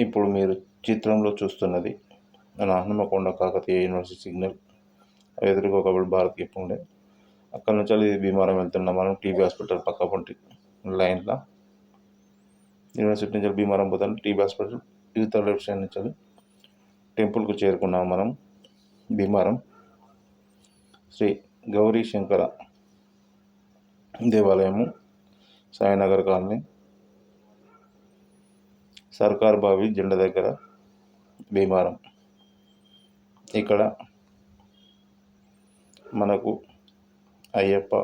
ఇప్పుడు మీరు చిత్రంలో చూస్తున్నది మన హనుమకొండ కాకతీయ యూనివర్సిటీ సిగ్నల్. ఎదురుగా ఒకప్పుడు భారత్ గిఫ్ట్ ఉండే. అక్కడ నుంచి వెళ్ళి భీమవరం వెళ్తున్నాం మనం టీబీ హాస్పిటల్ పక్క పొంటి లైన్లో. యూనివర్సిటీ నుంచి భీమవరం పోతాం TB hospital youth left side నుంచి టెంపుల్కు చేరుకున్నాం మనం భీమవరం. శ్రీ గౌరీ శంకర దేవాలయము సాయినగర్ కాలనీ. సర్కార్ బావి జెండ దగ్గర భీమారం. ఇక్కడ మనకు అయ్యప్ప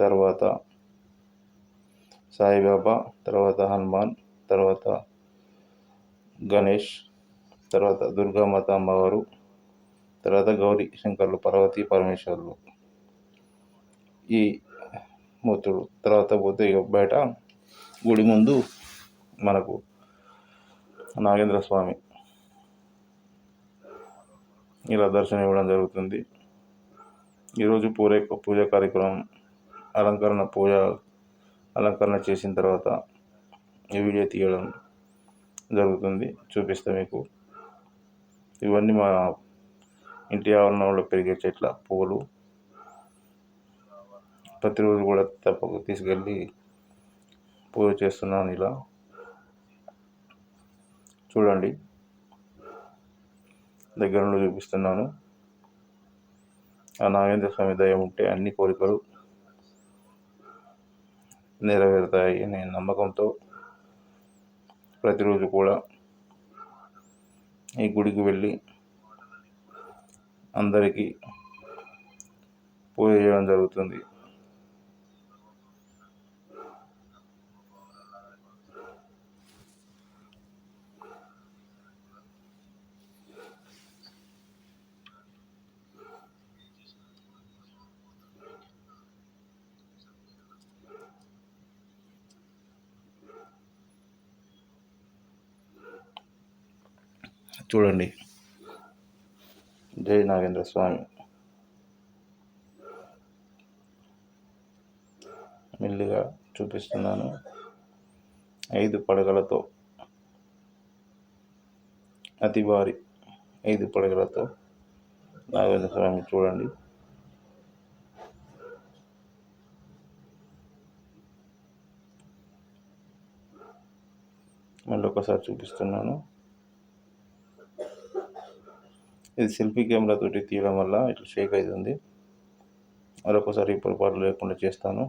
తర్వాత సాయిబాబా తర్వాత హనుమాన్ తర్వాత గణేష్ తర్వాత దుర్గామాత అమ్మవారు తర్వాత గౌరీ శంకర్లు పార్వతి పరమేశ్వర్లు ఈ మూర్తులు తర్వాత పోతే ఇక బయట గుడి ముందు మనకు నాగేంద్ర స్వామి ఇలా దర్శనం ఇవ్వడం జరుగుతుంది. ఈరోజు పూరే పూజ కార్యక్రమం అలంకరణ పూజ అలంకరణ చేసిన తర్వాత ఈ వీడియో తీయడం జరుగుతుంది. చూపిస్తా మీకు. ఇవన్నీ మా ఇంటి ఆవరణంలో పెరిగే చెట్ల పువ్వులు. ప్రతిరోజు కూడా తప్పక తీసుకెళ్ళి పూజ చేస్తున్నాను ఇలా. చూడండి. దగ్గర నుండి చూపిస్తున్నాను. ఆ నాగేంద్ర స్వామి దయ ఉంటే అన్ని కోరికలు నెరవేరుతాయి అనే నమ్మకంతో ప్రతిరోజు కూడా ఈ గుడికి వెళ్ళి అందరికీ పూజ చేయడం జరుగుతుంది. చూడండి. జై నాగేంద్ర స్వామి. మెల్లిగా చూపిస్తున్నాను. ఐదు పడగలతో. అతి భారీ ఐదు పడగలతో. నాగేంద్ర స్వామి చూడండి. మళ్ళీ ఒకసారి చూపిస్తున్నాను. ఇది సెల్ఫీ కెమెరా తోటి తీయడం వల్ల ఇట్లా షేక్ అవుతుంది మరొకసారి పొరపాటు లేకుండా చేస్తాను.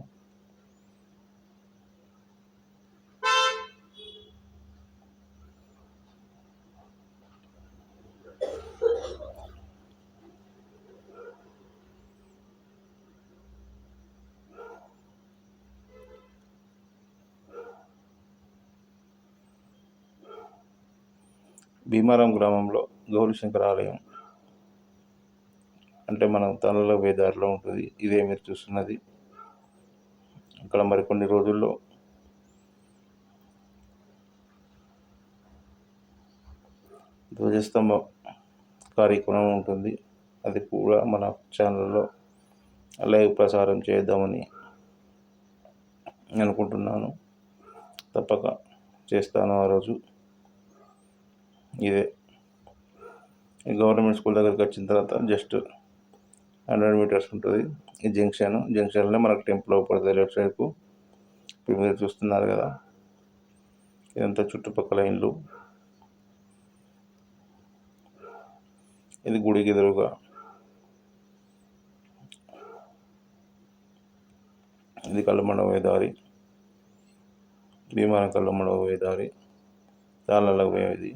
భీమారం గ్రామంలో గౌరీశంకర్ ఆలయం. అంటే మనం తనలో వేదారిలో ఉంటుంది. ఇదే మీరు చూస్తున్నది. ఇక్కడ మరికొన్ని రోజుల్లో ధ్వజస్తంభ కార్యక్రమం ఉంటుంది. అది కూడా మన ఛానల్లో లైవ్ ప్రసారం చేద్దామని అనుకుంటున్నాను. తప్పక చేస్తాను ఆ రోజు. ఇదే. గవర్నమెంట్ స్కూల్ దగ్గరికి వచ్చిన తర్వాత జస్ట్ హండ్రెడ్ మీటర్స్ ఉంటుంది. ఈ జంక్షన్ జంక్షన్లో మనకు టెంపుల్ అవుపడుతుంది లెఫ్ట్ సైడ్కు. ఇప్పుడు మీరు చూస్తున్నారు కదా ఇదంతా చుట్టుపక్కల ఇండ్లు. ఇది గుడికి ఎదురుగా. ఇది కళ్ళమండ పోయే దారి. విమానం కళ్ళమండ పోయే దారి తాళ్ళలో పోయేది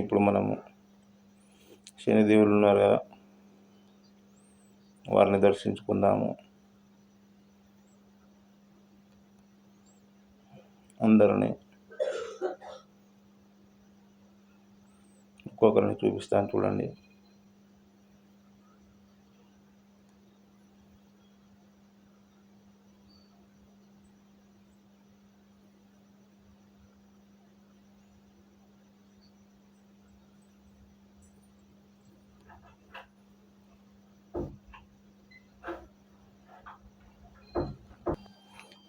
ఇప్పుడు మనము శనిదేవులు ఉన్నారు కదా వారిని దర్శించుకుందాము. అందరిని ఒక్కొక్కరిని చూపిస్తాను చూడండి.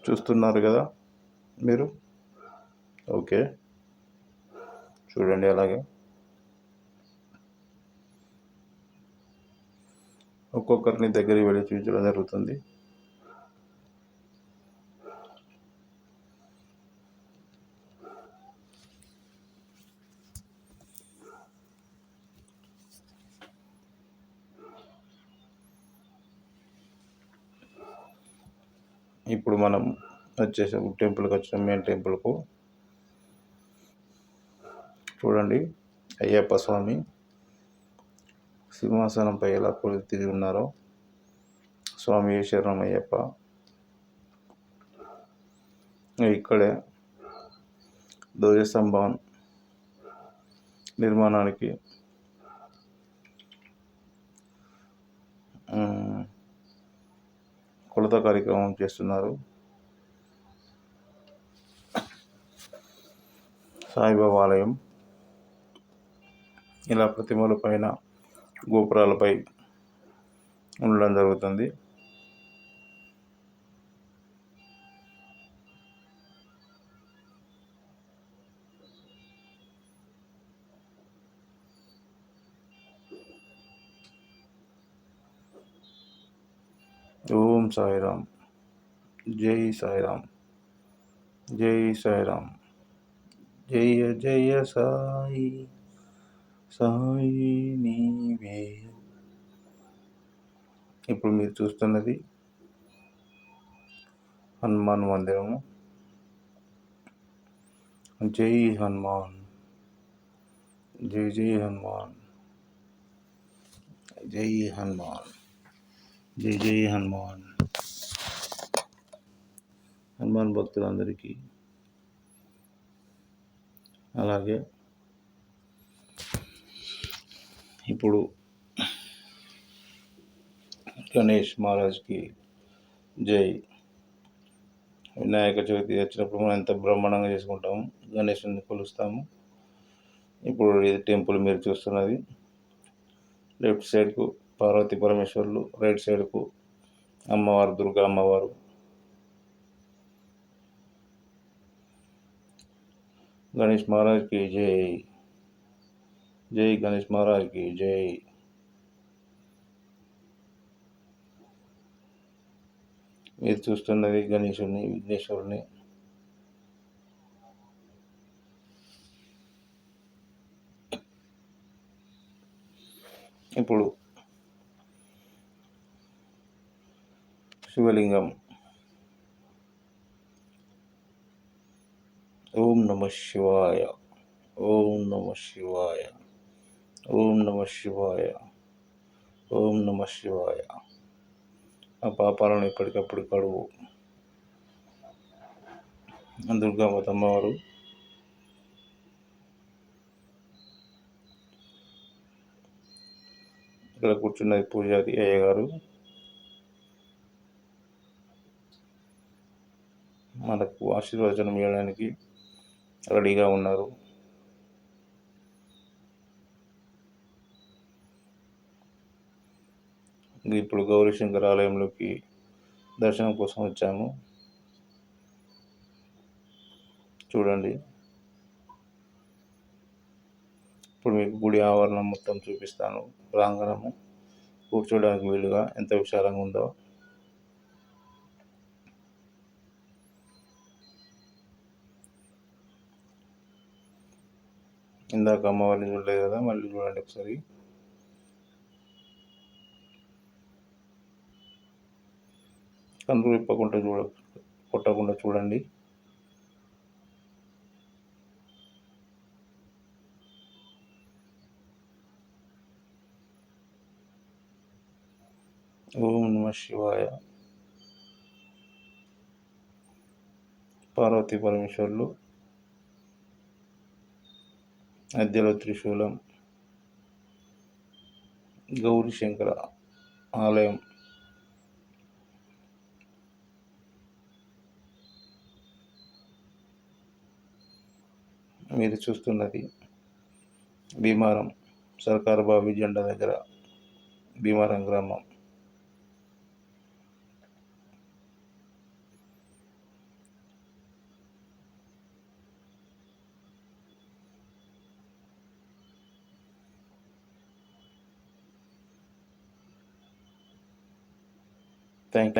చూస్తున్నారు కదా మీరు? ఓకే. చూడండి అలాగే. ఒక్కొక్కరిని దగ్గరికి వెళ్ళి చూపించడం జరుగుతుంది. ఇప్పుడు మనం వచ్చేసాం టెంపుల్కి వచ్చిన మెయిన్ టెంపుల్కు. చూడండి అయ్యప్ప స్వామి సింహాసనంపై ఎలా కొలుతిరి ఉన్నారో. స్వామి ఈశ్వరం అయ్యప్ప? ఇక్కడే ధ్వజస్తంభం నిర్మాణానికి కొలత కార్యక్రమం చేస్తున్నారు. సాయిబాబా ఆలయం. ఇలా ప్రతిమల పైన గోపురాలపై ఉండడం జరుగుతుంది. ఓం సాయిరామ్ జై సాయిరామ్ జై సాయిరామ్ జయ జయ సాయి సాయి నీవే ఇప్పుడు మీరు చూస్తున్నది హనుమాన్ మందిరము జై హనుమాన్ జై జై హనుమాన్ జై హనుమాన్ జై జై హనుమాన్. హనుమాన్ భక్తులందరికీ. అలాగే ఇప్పుడు గణేష్ మహారాజ్కి జై. వినాయక చవితి వచ్చినప్పుడు మనం ఎంత బ్రహ్మాండంగా చేసుకుంటాము గణేషుని కొలుస్తాము. ఇప్పుడు ఇది టెంపుల్ మీరు చూస్తున్నది. లెఫ్ట్ సైడ్కు పార్వతి పరమేశ్వరులు రైట్ సైడ్కు అమ్మవారు దుర్గా అమ్మవారు. గణేష్ మహారాజ్కి జై. జై గణేష్ మహారాజ్కి జై. మీరు చూస్తున్నది గణేశుడిని విఘ్నేశ్వరుని. ఇప్పుడు శివలింగం. ఓం నమ శివాయ. ఓం నమ శివాయ. ఓం నమ శివాయ. ఓం నమ శివాయ. ఆ పాపాలను ఎప్పటికప్పుడు కడువు. దుర్గామాత అమ్మవారు ఇక్కడ కూర్చున్నది పూజారి అయ్యగారు. మనకు ఆశీర్వచనం ఇవ్వడానికి రెడీగా ఉన్నారు. ఇప్పుడు గౌరీశంకర్ ఆలయంలోకి దర్శనం కోసం వచ్చాము. చూడండి. ఇప్పుడు మీకు గుడి ఆవరణం మొత్తం చూపిస్తాను. ప్రాంగణము. కూర్చోడానికి వీలుగా ఎంత విశాలంగా ఉందో. ఇందాక అమ్మవారిని చూడలేదు కదా మళ్ళీ చూడండి ఒకసారి. కండ్రు విప్పకుండా చూడ కొట్టకుండా చూడండి. ఓం నమ శివాయ. పార్వతీ పరమేశ్వరులు. మధ్యలో త్రిశూలం గౌరీ శంకర ఆలయం మీరు చూస్తున్నది భీమారం సర్కార్ బాబీ జెండా దగ్గర భీమారం గ్రామం. Thank you.